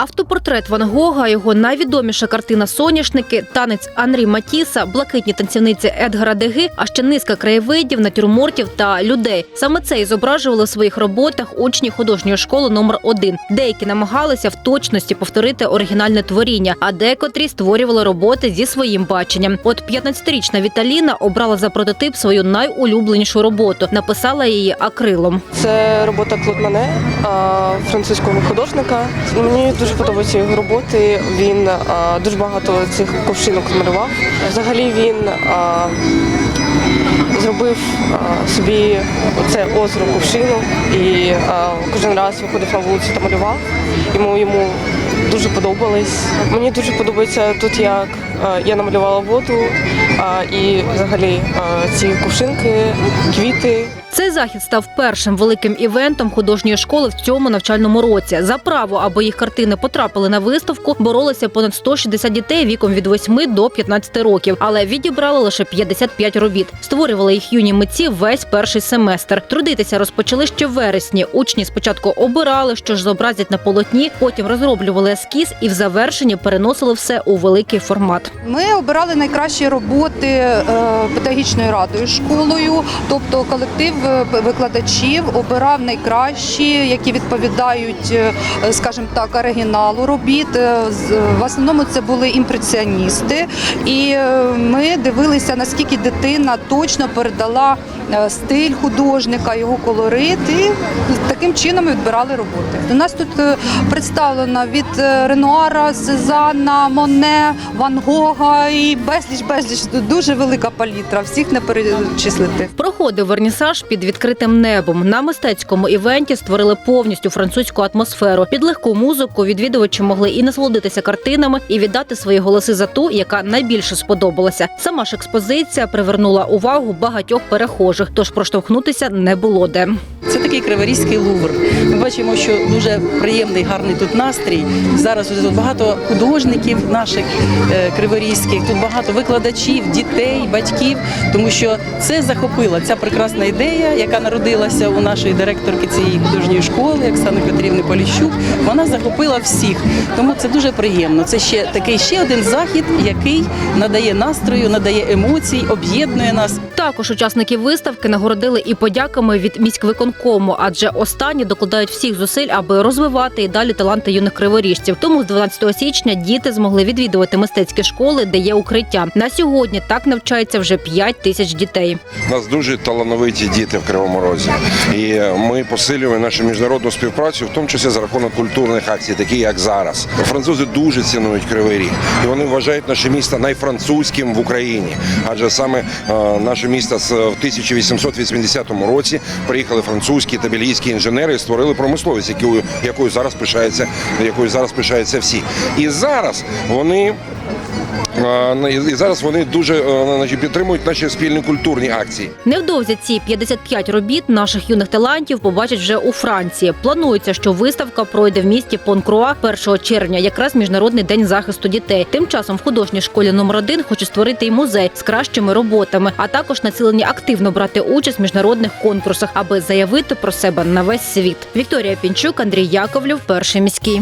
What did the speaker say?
Автопортрет Ван Гога, його найвідоміша картина Соняшники, танець Анрі Матіса, блакитні танцівниці Едгара Деги, а ще низка краєвидів, натюрмортів та людей. Саме це і зображували в своїх роботах учні художньої школи номер 1 Деякі намагалися в точності повторити оригінальне творіння, а декотрі створювали роботи зі своїм баченням. От 15-річна Віталіна обрала за прототип свою найулюбленішу роботу, написала її акрилом. Це робота Клод Мане, французького художника. Мені дуже подобаються його роботи. Він дуже багато цих ковшинок змалював. Взагалі він зробив собі це озеро ковшину і кожен раз виходив на вулицю та малював. Йому йому дуже подобалось. Мені дуже подобається тут, як я намалювала воду а, і взагалі ці ковшинки, квіти. Цей захід став першим великим івентом художньої школи в цьому навчальному році. За право, аби їх картини потрапили на виставку, боролися понад 160 дітей віком від 8 до 15 років, але відібрали лише 55 робіт. Створювали їх юні митці весь перший семестр. Трудитися розпочали ще в вересні. Учні спочатку обирали, що ж зобразять на полотні, потім розроблювали ескіз і в завершенні переносили все у великий формат. Ми обирали найкращі роботи е, педагогічною радою школою, тобто колектив е, викладачів обирав найкращі, які відповідають, е, скажімо так, оригіналу робіт. В основному це були імпресіоністи, і ми дивилися, наскільки дитина точно передала стиль художника, його колорит, і таким чином ми відбирали роботи. У нас тут представлено від Ренуара, Сезанна, Моне, Ван Гога і безліч, безліч дуже велика палітра. Всіх не перечислити. Проходив вернісаж під відкритим небом. На мистецькому івенті створили повністю французьку атмосферу. Під легку музику відвідувачі могли і насолодитися картинами, і віддати свої голоси за ту, яка найбільше сподобалася. Сама ж експозиція привернула увагу багатьох перехожих, тож проштовхнутися не було де. Це такий криворізький лувр. Ми бачимо, що дуже приємний, гарний тут настрій. Зараз тут багато художників наших е, криворізьких, тут багато викладачів, дітей, батьків, тому що це захопила ця прекрасна ідея, яка народилася у нашої директорки цієї художньої школи, Оксани Петрівни Поліщук. Вона захопила всіх. Тому це дуже приємно. Це ще такий ще один захід, який надає настрою, надає емоцій, об'єднує нас. Також учасники виставки нагородили і подяками від міськвиконкому, адже останні докладають всіх зусиль, аби розвивати і далі таланти юних криворіжців. Тому з 12 січня діти змогли відвідувати мистецькі школи, де є укриття. На сьогодні так навчається вже 5 тисяч дітей. Нас дуже талановиті діти в Кривому Розі, і ми посилюємо нашу міжнародну співпрацю, в тому числі за рахунок культурних акцій, такі як зараз. Французи дуже цінують Кривий Ріг, і вони вважають наше місто найфранцузьким в Україні. Адже саме е, наше місто в 1880 році приїхали французькі та бельгійські інженери і створили промисловість, якою зараз пишаються, якою зараз пишаються всі. І зараз вони. Е, І зараз вони дуже е, підтримують наші спільні культурні акції. Невдовзі ці 55 робіт наших юних талантів побачать вже у Франції. Планується, що виставка пройде в місті Понкруа 1 червня, якраз міжнародний день захисту дітей. Тим часом в художній школі номер 1 хоче створити і музей з кращими роботами, а також націлені активно брати участь в міжнародних конкурсах, аби заявити про себе на весь світ. Вікторія Пінчук, Андрій Яковлів, перший міський.